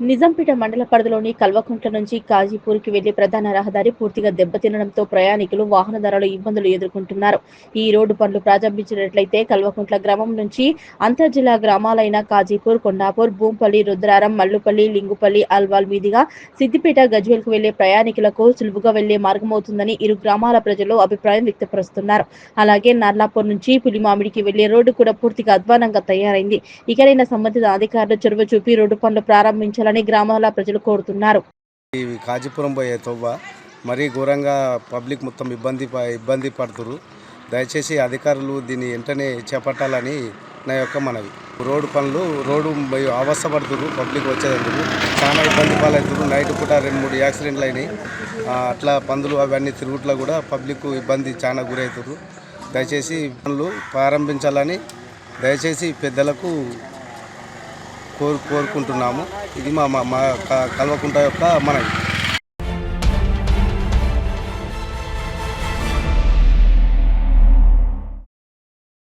నిజాంపేట మండల పరిధిలోని కల్వకుంట్ల నుంచి కాజీపూర్కి వెళ్ళే ప్రధాన రహదారి పూర్తిగా దెబ్బతినడంతో ప్రయాణికులు వాహనదారులు ఇబ్బందులు ఎదుర్కొంటున్నారు. ఈ రోడ్డు పనులు ప్రారంభించినట్లయితే కల్వకుంట్ల గ్రామం నుంచి అంతర్జిల్లా గ్రామాలైన కాజీపూర్ కొండాపూర్ భూంపల్లి రుద్రారం మల్లుపల్లి లింగుపల్లి అల్వాల్ మీదుగా సిద్దిపేట గజ్వేల్కు వెళ్ళే ప్రయాణికులకు సులువుగా వెళ్ళే మార్గమవుతుందని ఇరు గ్రామాల ప్రజలు అభిప్రాయం వ్యక్తపరుస్తున్నారు. అలాగే నర్లాపూర్ నుంచి పులిమామిడికి వెళ్ళే రోడ్డు కూడా పూర్తిగా అధ్వానంగా తయారైంది. ఇకనైనా సంబంధిత అధికారులు చొరవ చూపి రోడ్డు పనులు ప్రారంభించాలని గ్రామాల ప్రజలు కోరుతున్నారు. కాజీపురం పోయే తొవ్వ మరీ ఘోరంగా పబ్లిక్ మొత్తం ఇబ్బంది ప- ఇబ్బంది పడుతురు. దయచేసి అధికారులు దీన్ని వెంటనే చేపట్టాలని నా యొక్క మనవి. రోడ్డు పనులు రోడ్డు పోయి అవస్థపడుతురు పబ్లిక్ వచ్చేందుకు చాలా ఇబ్బంది పాలవుతురు. నైట్ పూట రెండు మూడు యాక్సిడెంట్లు అయినాయి. అట్లా పందులు అవన్నీ తిరుగుట్లో కూడా పబ్లిక్ ఇబ్బంది చాలా గురవుతారు. దయచేసి పనులు ప్రారంభించాలని దయచేసి పెద్దలకు కోరు కోరుకుంటున్నాము. ఇది మా మా మా క- కల్వకుంట యొక్క మనవి.